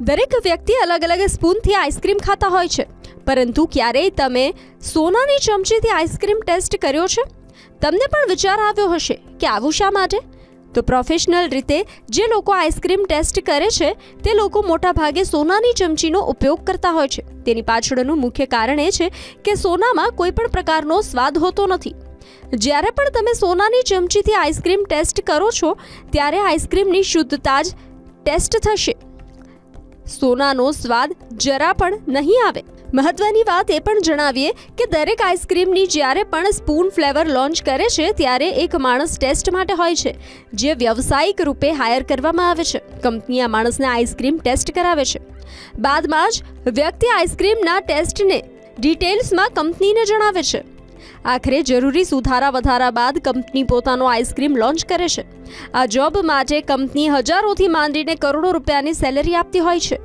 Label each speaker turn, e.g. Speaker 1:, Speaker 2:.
Speaker 1: દરેક વ્યક્તિ અલગ અલગ સ્પૂનથી આઈસ્ક્રીમ ખાતા હોય છે. પરંતુ ક્યારેય તમે સોનાની ચમચીથી આઈસ્ક્રીમ ટેસ્ટ કર્યો છે? તમને પણ વિચાર આવ્યો હશે કે આવું શા માટે? તો પ્રોફેશનલ રીતે જે લોકો આઈસ્ક્રીમ ટેસ્ટ કરે છે, તે લોકો મોટાભાગે સોનાની ચમચીનો ઉપયોગ કરતા હોય છે. તેની પાછળનું મુખ્ય કારણ એ છે કે સોનામાં કોઈ પણ પ્રકારનો સ્વાદ હોતો નથી. જ્યારે પણ તમે સોનાની ચમચીથી આઈસ્ક્રીમ ટેસ્ટ કરો છો, ત્યારે આઈસ્ક્રીમની શુદ્ધતા જ ટેસ્ટ થશે. સોનાનો સ્વાદ જરા પણ નહીં આવે. મહત્વની વાત એ પણ જણાવીએ કે દરેક આઈસ્ક્રીમની જ્યારે પણ સ્પૂન ફ્લેવર લોન્ચ કરે છે, ત્યારે એક માણસ ટેસ્ટ માટે હોય છે, જે વ્યવસાયિક રૂપે હાયર કરવામાં આવે છે. કંપની આ માણસને આઈસ્ક્રીમ ટેસ્ટ કરાવે છે. બાદમાં જ વ્યક્તિ આઈસ્ક્રીમના ટેસ્ટને ડિટેલ્સમાં કંપનીને જણાવે છે. આખરે જરૂરી સુધારા વધારા બાદ કંપની પોતાનો આઈસ્ક્રીમ લોન્ચ કરે છે. આ જોબ માટે કંપની હજારોથી માંડીને કરોડો રૂપિયાની સેલેરી આપતી હોય છે.